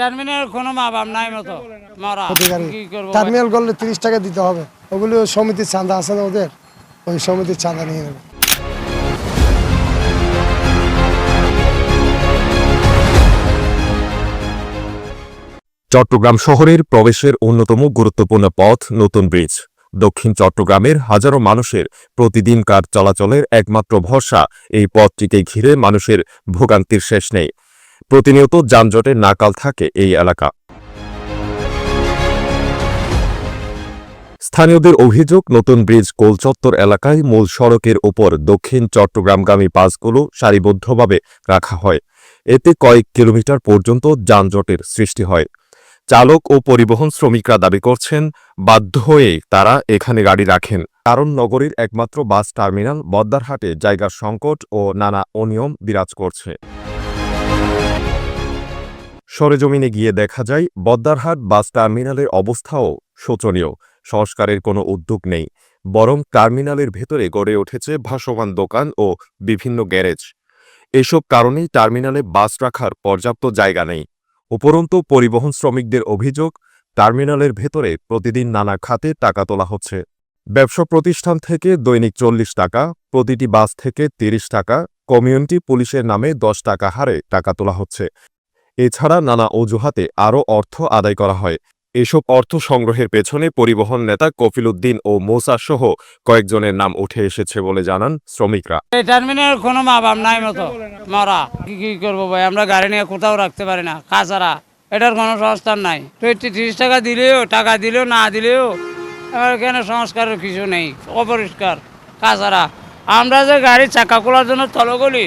Terminal কোনো মা বাপ নাই মতো। মারা। অধিকারী। কি করব টার্মিনাল করলে তিরিশ টাকা দিতে হবে। ওগুলো সমিতির চাঁদা আছে না ওদের? ওই সমিতির চাঁদা নিয়ে নেবে। চট্টগ্রাম শহরের প্রবেশের অন্যতম গুরুত্বপূর্ণ পথ নতুন ব্রিজ। দক্ষিণ চট্টগ্রামের হাজারো মানুষের প্রতিদিনকার চলাচলের একমাত্র ভরসা এই পথটিকে ঘিরে মানুষের ভোগান্তির শেষ নেই। প্রতিনিয়ত যানজটের নাকাল থাকে এই এলাকা। স্থানীয়দের অভিযোগ, নতুন ব্রিজ কোলচত্বর এলাকায় মূল সড়কের ওপর দক্ষিণ চট্টগ্রামগামী বাসগুলো সারিবদ্ধভাবে রাখা হয়। এতে কয়েক কিলোমিটার পর্যন্ত যানজটের সৃষ্টি হয়। চালক ও পরিবহন শ্রমিকরা দাবি করছেন, বাধ্য হয়ে তারা এখানে গাড়ি রাখেন। কারণ নগরীর একমাত্র বাস টার্মিনাল বদ্দারহাটে জায়গার সংকট ও নানা অনিয়ম বিরাজ করছে। সরেজমিনে গিয়ে দেখা যায়, বদ্দারহাট বাস টার্মিনালের অবস্থাও শোচনীয়। সংস্কারের কোনো উদ্যোগ নেই। বরং টার্মিনালের ভেতরে গড়ে উঠেছে ভাসমান দোকান ও বিভিন্ন গ্যারেজ। এসব কারণেই টার্মিনালে বাস রাখার পর্যাপ্ত জায়গা নেই। উপরন্তু পরিবহন শ্রমিকদের অভিযোগ, টার্মিনালের ভেতরে প্রতিদিন নানা খাতে টাকা তোলা হচ্ছে। ব্যবসা প্রতিষ্ঠান থেকে দৈনিক চল্লিশ টাকা, প্রতিটি বাস থেকে তিরিশ টাকা, কমিউনিটি পুলিশের নামে দশ টাকা হারে টাকা তোলা হচ্ছে। এছাড়া নানা অজুহাতে আরও অর্থ আদায় করা হয়। এসব অর্থ সংগ্রহের পেছনে পরিবহন নেতা কফিল উদ্দিন ও মোসা সহ কয়েকজনের নাম উঠে এসেছে বলে জানান শ্রমিকরা। এই টার্মিনাল কোনো মা বাপ নাই মতো, মারা। কি কি করব ভাই? আমরা গাড়ি নিয়ে কোথাও রাখতে পারি না কাছাড়া এটার কোনো সংস্থান নাই। তো তিরিশ টাকা দিলেও টাকা দিলেও, না দিলেও, আমার এখানে সংস্কারের কিছু নেই? অপরিষ্কার কাছাড়া আমরা যে গাড়ি চাকা খোলার জন্য তলগলি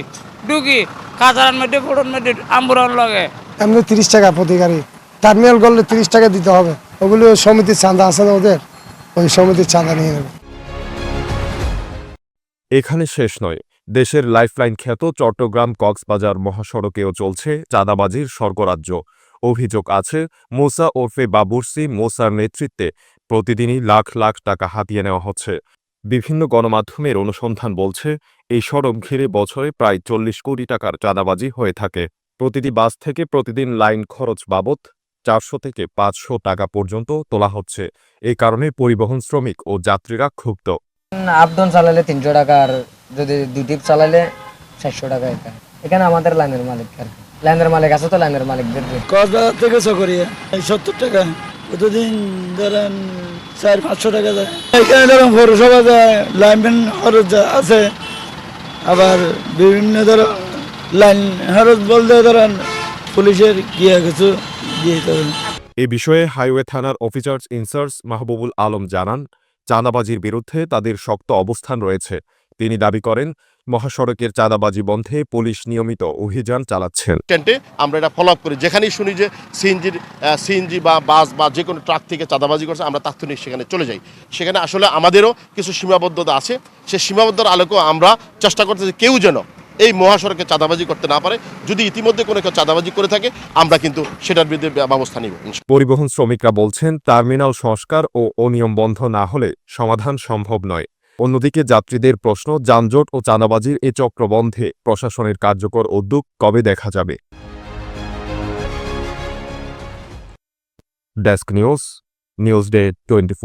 ঢুকি কাছাড়ার মধ্যে ফোটন মধ্যে আম্বুরান লাগে। এমনি তিরিশ টাকা প্রতি গাড়ি। টার্মিনাল করলে তিরিশ টাকা দিতে হবে। ওগুলো সমিতির চাঁদা আছে না ওদের? ওই সমিতির চাঁদা নিয়ে নেবে। এখানে শেষ নয়। দেশের লাইফলাইন খ্যাত চট্টগ্রাম কক্সবাজার মহাসড়কেও চলছে চাঁদাবাজির স্বর্গরাজ্য। অভিযোগ আছে মোসা ওরফে বাবুরসি মোসার নেতৃত্বে প্রতিদিনই লাখ লাখ টাকা হাতিয়ে নেওয়া হচ্ছে। বিভিন্ন গণমাধ্যমের অনুসন্ধান বলছে এই সড়ক ঘিরে বছরে প্রায় চল্লিশ কোটি টাকার চাঁদাবাজি হয়ে থাকে। প্রতিটি বাস থেকে প্রতিদিন লাইন খরচ বাবদ চারশো থেকে পাঁচশো টাকা পর্যন্ত তোলা হচ্ছে। এ কারণে পরিবহন শ্রমিক ও যাত্রীরা ক্ষুব্ধ। ডাউন চালালে তিনশো টাকা আর যদি দুই টিপ চালালে চারশো টাকা এখানে। এখানে আমাদের লাইনের মালিক আর লাইনের মালিক আছে তো লাইনের মালিকদের কক্সবাজার থেকে সত্তর টাকা। প্রতিদিন ধরেন চার, পাঁচশো টাকা যায় এখানে ধরেন পৌরসভা যায় লাইনম্যান খরচ আছে, আবার বিভিন্ন ধরো লাইন খরচ বলতে ধরেন পুলিশের গিয়ে কিছু দিয়ে এ বিষয়ে হাইওয়ে থানার অফিসার্স ইনচার্জ মাহবুবুল আলম জানান, চাঁদাবাজির বিরুদ্ধে তাদের শক্ত অবস্থান রয়েছে। তিনি দাবি করেন মহাসড়কের চাঁদাবাজি বন্ধে পুলিশ নিয়মিত অভিযান চালাচ্ছেন। টেন্টে আমরা এটা ফলো আপ করি। যেখানেই শুনি যে সিএনজির সিএনজি বা বাস বা যে কোনো ট্রাক থেকে চাঁদাবাজি করছে আমরা তাৎক্ষণিক সেখানে চলে যাই। সেখানে আসলে আমাদেরও কিছু সীমাবদ্ধতা আছে। সে সীমাবদ্ধতার আলোকেও আমরা চেষ্টা করতেছি কেউ যেন এই মহাসড়কে চাঁদাবাজি করতে না পারে। যদি ইতিমধ্যে কোনো কেউ চাঁদাবাজি করে থাকে আমরা কিন্তু সেটার বিরুদ্ধে ব্যবস্থা নিব পরিবহন শ্রমিকরা বলছেন টার্মিনাল সংস্কার ও অনিয়ম বন্ধ না হলে সমাধান সম্ভব নয়। অন্যদিকে যাত্রীদের প্রশ্ন, যানজট ও চানাবাজির এ চক্র বন্ধে প্রশাসনের কার্যকর উদ্যোগ কবে দেখা যাবে? Desk news news day twenty